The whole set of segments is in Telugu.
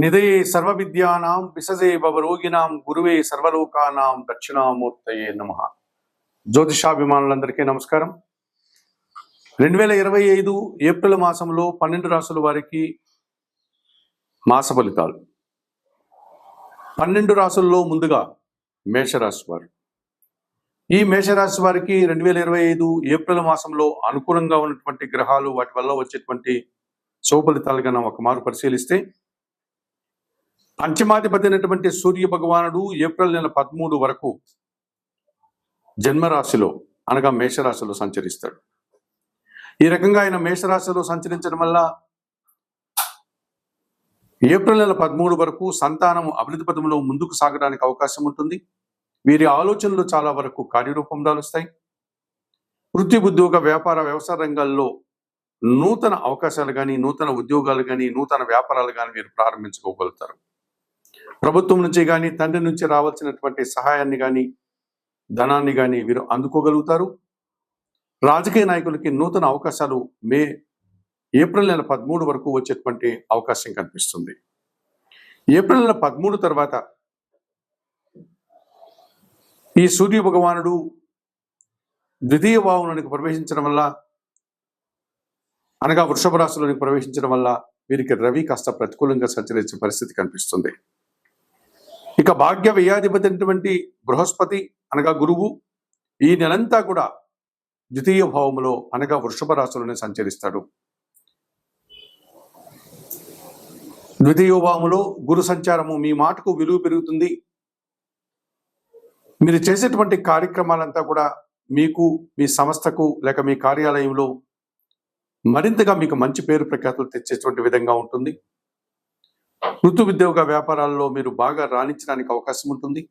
నిధయే సర్వవిద్యానాం విసజే భవరోగినాం గురువే సర్వలోకానాం దక్షిణామూర్తయే నమ. జ్యోతిషాభిమానులందరికీ నమస్కారం. రెండు వేల ఇరవై ఐదు ఏప్రిల్ మాసంలో పన్నెండు రాసుల వారికి మాస ఫలితాలు. పన్నెండు రాసుల్లో ముందుగా మేషరాశి వారు. ఈ మేషరాశి వారికి రెండు వేల ఇరవై ఐదు ఏప్రిల్ మాసంలో అనుకూలంగా ఉన్నటువంటి గ్రహాలు వాటి వల్ల వచ్చేటువంటి శుభ ఫలితాలుగా మనం ఒక మారు పరిశీలిస్తే పంచమాధిపతి అయినటువంటి సూర్య భగవానుడు ఏప్రిల్ నెల పదమూడు వరకు జన్మరాశిలో అనగా మేషరాశిలో సంచరిస్తాడు. ఈ రకంగా ఆయన మేషరాశిలో సంచరించడం వల్ల ఏప్రిల్ నెల పదమూడు వరకు సంతానం అభివృద్ధి పదంలో ముందుకు సాగడానికి అవకాశం ఉంటుంది. వీరి ఆలోచనలు చాలా వరకు కార్యరూపం దాలుస్తాయి. వృత్తి ఉద్యోగ వ్యాపార వ్యవసాయ రంగాల్లో నూతన అవకాశాలు కానీ నూతన ఉద్యోగాలు కానీ నూతన వ్యాపారాలు కానీ వీరు ప్రారంభించుకోగలుగుతారు. ప్రభుత్వం నుంచి కానీ తండ్రి నుంచి రావాల్సినటువంటి సహాయాన్ని కానీ ధనాన్ని కానీ వీరు అందుకోగలుగుతారు. రాజకీయ నాయకులకి నూతన అవకాశాలు మే ఏప్రిల్ నెల పదమూడు వరకు వచ్చేటువంటి అవకాశం కనిపిస్తుంది. ఏప్రిల్ నెల పదమూడు తర్వాత ఈ సూర్య భగవానుడు ద్వితీయ భావంలోనికి ప్రవేశించడం వల్ల అనగా వృషభ రాశిలోనికి ప్రవేశించడం వల్ల వీరికి రవి కాస్త ప్రతికూలంగా సంచరించే పరిస్థితి కనిపిస్తుంది. ఇక భాగ్య వ్యయాధిపతి అయినటువంటి బృహస్పతి అనగా గురువు ఈ నెలంతా కూడా ద్వితీయ భావములో అనగా వృషభ రాశులనే సంచరిస్తాడు. ద్వితీయ భావములో గురు సంచారము మీ మాటకు విలువ పెరుగుతుంది. మీరు చేసేటువంటి కార్యక్రమాలంతా కూడా మీకు మీ సంస్థకు లేక మీ కార్యాలయంలో మరింతగా మీకు మంచి పేరు ప్రఖ్యాతులు తెచ్చేటువంటి విధంగా ఉంటుంది. వృత్తి ఉద్యోగ వ్యాపారాల్లో మీరు బాగా రాణించడానికి అవకాశం ఉంటుంది.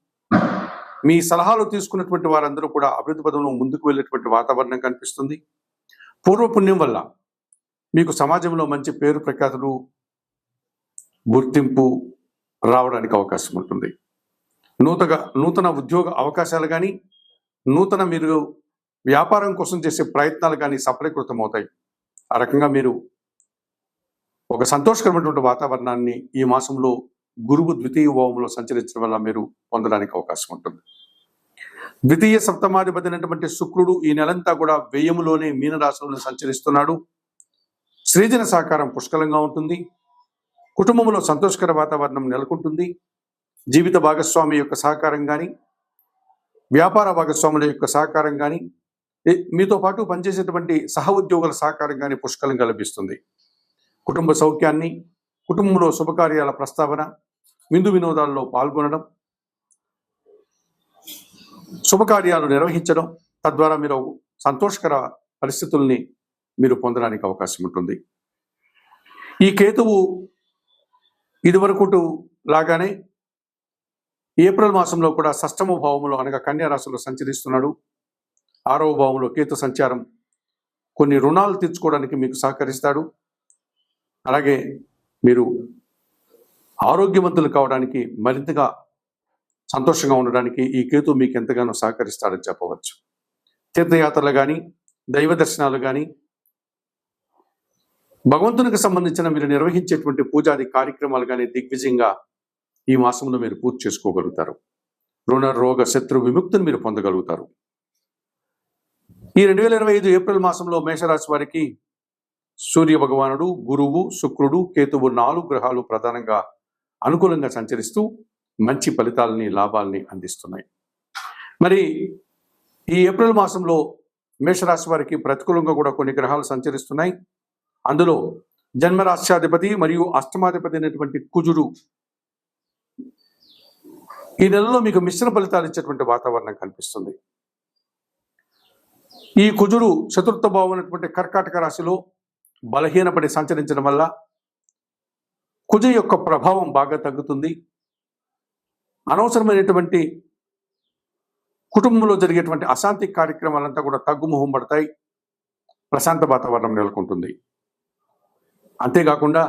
మీ సలహాలు తీసుకున్నటువంటి వారందరూ కూడా అభివృద్ధి పదంలో ముందుకు వెళ్ళేటువంటి వాతావరణం కనిపిస్తుంది. పూర్వపుణ్యం వల్ల మీకు సమాజంలో మంచి పేరు ప్రఖ్యాతులు గుర్తింపు రావడానికి అవకాశం ఉంటుంది. నూతన నూతన ఉద్యోగ అవకాశాలు కానీ నూతన మీరు వ్యాపారం కోసం చేసే ప్రయత్నాలు కానీ సఫలీకృతం అవుతాయి ఆ రకంగా మీరు ఒక సంతోషకరమైనటువంటి వాతావరణాన్ని ఈ మాసంలో గురువు ద్వితీయ భావంలో సంచరించడం వల్ల మీరు పొందడానికి అవకాశం ఉంటుంది. ద్వితీయ సప్తమాధిపతి అయినటువంటి శుక్రుడు ఈ నెలంతా కూడా వ్యయములోనే మీనరాశులను సంచరిస్తున్నాడు. సృజన సహకారం పుష్కలంగా ఉంటుంది. కుటుంబంలో సంతోషకర వాతావరణం నెలకొంటుంది. జీవిత భాగస్వామి యొక్క సహకారం కానీ వ్యాపార భాగస్వాముల యొక్క సహకారం కానీ మీతో పాటు పనిచేసేటువంటి సహ ఉద్యోగుల సహకారం కానీ పుష్కలంగా లభిస్తుంది. కుటుంబ సౌఖ్యాన్ని కుటుంబంలో శుభకార్యాల ప్రస్తావన విందు వినోదాల్లో పాల్గొనడం శుభకార్యాలు నిర్వహించడం తద్వారా మీరు సంతోషకర పరిస్థితుల్ని మీరు పొందడానికి అవకాశం ఉంటుంది. ఈ కేతువు ఇదివరకు లాగానే ఏప్రిల్ మాసంలో కూడా షష్టమ భావంలో అనగా కన్యా సంచరిస్తున్నాడు. ఆరవ భావంలో కేతు సంచారం కొన్ని రుణాలు తీర్చుకోవడానికి మీకు సహకరిస్తాడు. అలాగే మీరు ఆరోగ్యవంతులు కావడానికి మరింతగా సంతోషంగా ఉండడానికి ఈ కేతు మీకు ఎంతగానో సహకరిస్తాడని చెప్పవచ్చు. తీర్థయాత్రలు కానీ దైవ దర్శనాలు కానీ భగవంతునికి సంబంధించిన మీరు నిర్వహించేటువంటి పూజాది కార్యక్రమాలు కానీ దిగ్విజయంగా ఈ మాసంలో మీరు పూర్తి చేసుకోగలుగుతారు. రుణ రోగ శత్రు విముక్తిని మీరు పొందగలుగుతారు. ఈ రెండు వేల ఇరవై ఐదు ఏప్రిల్ మాసంలో మేషరాశి వారికి సూర్య భగవానుడు గురువు శుక్రుడు కేతువు నాలుగు గ్రహాలు ప్రధానంగా అనుకూలంగా సంచరిస్తూ మంచి ఫలితాలని లాభాలని అందిస్తున్నాయి. మరి ఈ ఏప్రిల్ మాసంలో మేషరాశి వారికి ప్రతికూలంగా కూడా కొన్ని గ్రహాలు సంచరిస్తున్నాయి. అందులో జన్మరాశ్యాధిపతి మరియు అష్టమాధిపతి అయినటువంటి కుజుడు ఈ నెలలో మీకు మిశ్రమ ఫలితాలు ఇచ్చేటువంటి వాతావరణం కనిపిస్తుంది. ఈ కుజుడు చతుర్థ భావం అనేటువంటి కర్కాటక రాశిలో బలహీనపడి సంచరించడం వల్ల కుజ యొక్క ప్రభావం బాగా తగ్గుతుంది. అనవసరమైనటువంటి కుటుంబంలో జరిగేటువంటి అశాంతి కార్యక్రమాలంతా కూడా తగ్గుముఖం పడతాయి. ప్రశాంత వాతావరణం నెలకొంటుంది. అంతేకాకుండా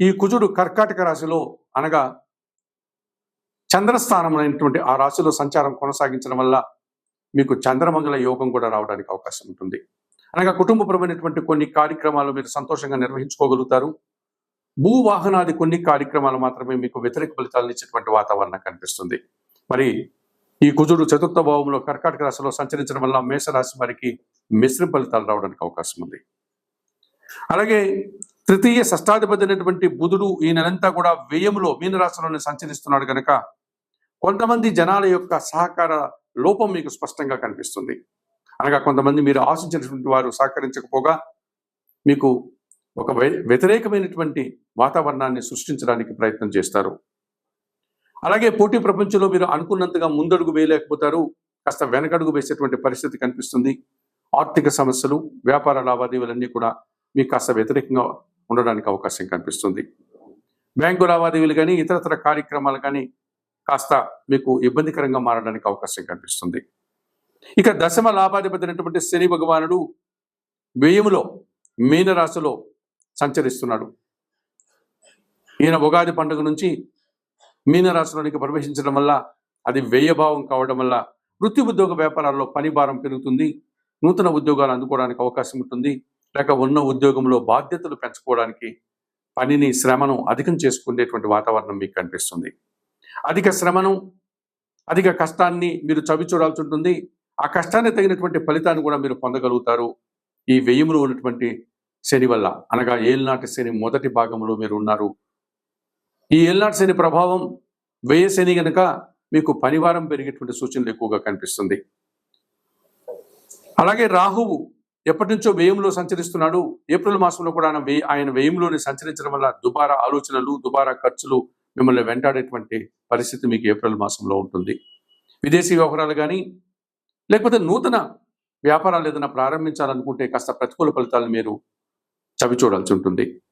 ఈ కుజుడు కర్కాటక రాశిలో అనగా చంద్రస్థానమైనటువంటి ఆ రాశిలో సంచారం కొనసాగించడం వల్ల మీకు చంద్రమంగళ యోగం కూడా రావడానికి అవకాశం ఉంటుంది. అనగా కుటుంబపరమైనటువంటి కొన్ని కార్యక్రమాలు మీరు సంతోషంగా నిర్వహించుకోగలుగుతారు. భూవాహనాది కొన్ని కార్యక్రమాలు మాత్రమే మీకు వ్యతిరేక ఫలితాలను ఇచ్చేటువంటి వాతావరణం కనిపిస్తుంది. మరి ఈ కుజుడు చతుర్థ భావంలో కర్కాటక రాశిలో సంచరించడం వల్ల మేషరాశి వారికి మిశ్రమ ఫలితాలు రావడానికి అవకాశం ఉంది. అలాగే తృతీయ షష్టాధిపతి అయినటువంటి బుధుడు ఈ నెలంతా కూడా వ్యయంలో మీనరాశిలోనే సంచరిస్తున్నాడు కనుక కొంతమంది జనాల యొక్క సహకార లోపం మీకు స్పష్టంగా కనిపిస్తుంది. అనగా కొంతమంది మీరు ఆశించినటువంటి వారు సహకరించకపోగా మీకు ఒక వ్య- వ్యతిరేకమైనటువంటి వాతావరణాన్ని సృష్టించడానికి ప్రయత్నం చేస్తారు. అలాగే పోటీ ప్రపంచంలో మీరు అనుకున్నంతగా ముందడుగు వేయలేకపోతారు. కాస్త వెనకడుగు వేసేటువంటి పరిస్థితి కనిపిస్తుంది. ఆర్థిక సమస్యలు వ్యాపార లావాదేవీలన్నీ కూడా మీకు కాస్త వ్యతిరేకంగా ఉండడానికి అవకాశం కనిపిస్తుంది. బ్యాంకు లావాదేవీలు కానీ ఇతరతర కార్యక్రమాలు కానీ కాస్త మీకు ఇబ్బందికరంగా మారడానికి అవకాశం కనిపిస్తుంది. ఇక దశమ లాభాధిపతి అయినటువంటి శని భగవానుడు వ్యయములో మీనరాశిలో సంచరిస్తున్నాడు. ఈయన ఉగాది పండుగ నుంచి మీనరాశిలోనికి ప్రవేశించడం వల్ల అది వ్యయభావం కావడం వల్ల వృత్తి ఉద్యోగ వ్యాపారాల్లో పని భారం పెరుగుతుంది. నూతన ఉద్యోగాలు అందుకోవడానికి అవకాశం ఉంటుంది. లేక ఉన్న ఉద్యోగంలో బాధ్యతలు పెంచుకోవడానికి పనిని శ్రమను అధికం చేసుకునేటువంటి వాతావరణం మీకు కనిపిస్తుంది. అధిక శ్రమను అధిక కష్టాన్ని మీరు చవి చూడాల్సి ఉంటుంది. ఆ కష్టాన్ని తగినటువంటి ఫలితాన్ని కూడా మీరు పొందగలుగుతారు. ఈ వ్యయంలో ఉన్నటువంటి శని వల్ల అనగా ఏలినాటి శని మొదటి భాగంలో మీరు ఉన్నారు. ఈ ఏలినాటి శని ప్రభావం వ్యయ శని గనుక మీకు పనివారం పెరిగేటువంటి సూచనలు ఎక్కువగా కనిపిస్తుంది. అలాగే రాహువు ఎప్పటి నుంచో వ్యయంలో సంచరిస్తున్నాడు. ఏప్రిల్ మాసంలో కూడా ఆయన వ్యయ ఆయన వ్యయంలోనే సంచరించడం వల్ల దుబారా ఆలోచనలు దుబారా ఖర్చులు మిమ్మల్ని వెంటాడేటువంటి పరిస్థితి మీకు ఏప్రిల్ మాసంలో ఉంటుంది. విదేశీ వ్యవహారాలు కానీ లేకపోతే నూతన వ్యాపారాలు ఏదైనా ప్రారంభించాలనుకుంటే కాస్త ప్రతికూల ఫలితాలను మీరు చవి చూడాల్సి ఉంటుంది.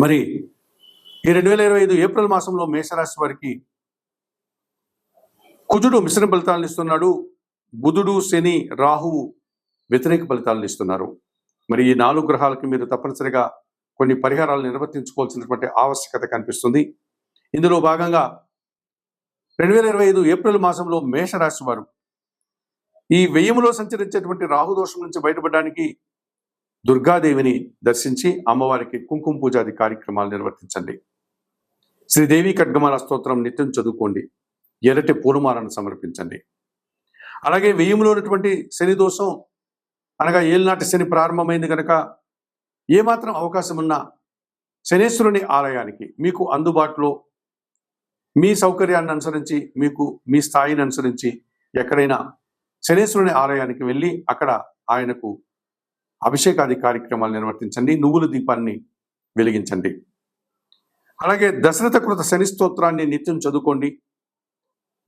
మరి ఈ రెండు వేల ఇరవై ఐదు ఏప్రిల్ మాసంలో మేషరాశి వారికి కుజుడు మిశ్రమ ఫలితాలను ఇస్తున్నాడు. బుధుడు శని రాహువు వ్యతిరేక ఫలితాలను ఇస్తున్నారు. మరి ఈ నాలుగు గ్రహాలకి మీరు తప్పనిసరిగా కొన్ని పరిహారాలు నిర్వర్తించుకోవాల్సినటువంటి ఆవశ్యకత కనిపిస్తుంది. ఇందులో భాగంగా రెండు వేల ఇరవై ఐదు ఏప్రిల్ మాసంలో మేషరాశి వారు ఈ వెయ్యములో సంచరించేటువంటి రాహు దోషం నుంచి బయటపడడానికి దుర్గాదేవిని దర్శించి అమ్మవారికి కుంకుమ పూజాది కార్యక్రమాలు నిర్వర్తించండి. శ్రీదేవి ఖడ్గమాల స్తోత్రం నిత్యం చదువుకోండి. ఎరటి పూలమాలను సమర్పించండి. అలాగే వెయ్యంలో ఉన్నటువంటి శని దోషం అనగా ఏలినాటి శని ప్రారంభమైంది కనుక ఏమాత్రం అవకాశం ఉన్నా శనేశ్వరుని ఆలయానికి మీకు అందుబాటులో మీ సౌకర్యాన్ని అనుసరించి మీకు మీ స్థాయిని అనుసరించి ఎక్కడైనా శనేశ్వరుని ఆలయానికి వెళ్ళి అక్కడ ఆయనకు అభిషేకాది కార్యక్రమాలు నిర్వర్తించండి నువ్వుల దీపాన్ని వెలిగించండి. అలాగే దశరథ కృత శని స్తోత్రాన్ని నిత్యం చదువుకోండి.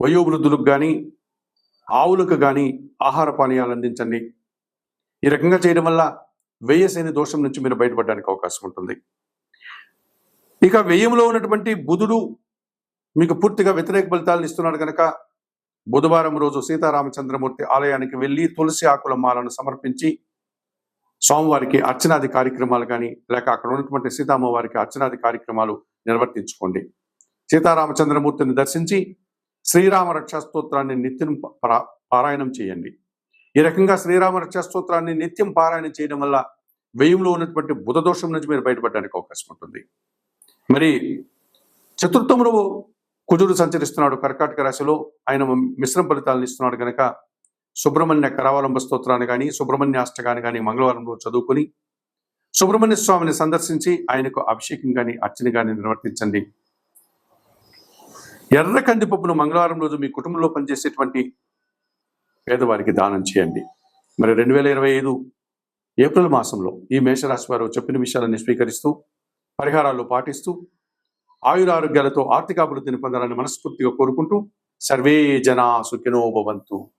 వయోవృద్ధులకు కానీ ఆవులకు కానీ ఆహార పానీయాలు అందించండి. ఈ రకంగా చేయడం వల్ల వెయ్య దోషం నుంచి మీరు బయటపడడానికి అవకాశం ఉంటుంది. ఇక వ్యయంలో ఉన్నటువంటి బుధుడు మీకు పూర్తిగా వ్యతిరేక ఫలితాలను ఇస్తున్నాడు కనుక బుధవారం రోజు సీతారామచంద్రమూర్తి ఆలయానికి వెళ్ళి తులసి ఆకుల మాలను సమర్పించి స్వామివారికి అర్చనాది కార్యక్రమాలు కానీ లేక అక్కడ ఉన్నటువంటి సీతామ్మవారికి అర్చనాది కార్యక్రమాలు నిర్వర్తించుకోండి. సీతారామచంద్రమూర్తిని దర్శించి శ్రీరామ రక్షా స్తోత్రాన్ని నిత్యం పరా- పారాయణం చేయండి. ఈ రకంగా శ్రీరామ రక్షా స్తోత్రాన్ని నిత్యం పారాయణం చేయడం వల్ల వ్యయంలో ఉన్నటువంటి బుధ దోషం నుంచి మీరు బయటపడడానికి అవకాశం ఉంటుంది. మరి చతుర్థములో కుజుడు సంచరిస్తున్నాడు కర్కాటక రాశిలో. ఆయన మిశ్రమ ఫలితాలను ఇస్తున్నాడు కనుక సుబ్రహ్మణ్య కరావలంబ స్తోత్రాన్ని కానీ సుబ్రహ్మణ్య అష్టకాన్ని కానీ మంగళవారంలో చదువుకొని సుబ్రహ్మణ్య స్వామిని సందర్శించి ఆయనకు అభిషేకం కానీ అర్చన కానీ నిర్వర్తించండి. ఎర్ర కందిపప్పును మంగళవారం రోజు మీ కుటుంబంలో పనిచేసేటువంటి పేదవారికి దానం చేయండి. మరి రెండు వేల ఇరవై ఐదు ఏప్రిల్ మాసంలో ఈ మేషరాశి వారు చెప్పిన విషయాలను స్వీకరిస్తూ పరిహారాలు పాటిస్తూ ఆయురారోగ్యాలతో ఆర్థికాభివృద్ధిని పొందాలని మనస్ఫూర్తిగా కోరుకుంటూ సర్వే జనా సుఖినో భవంతు.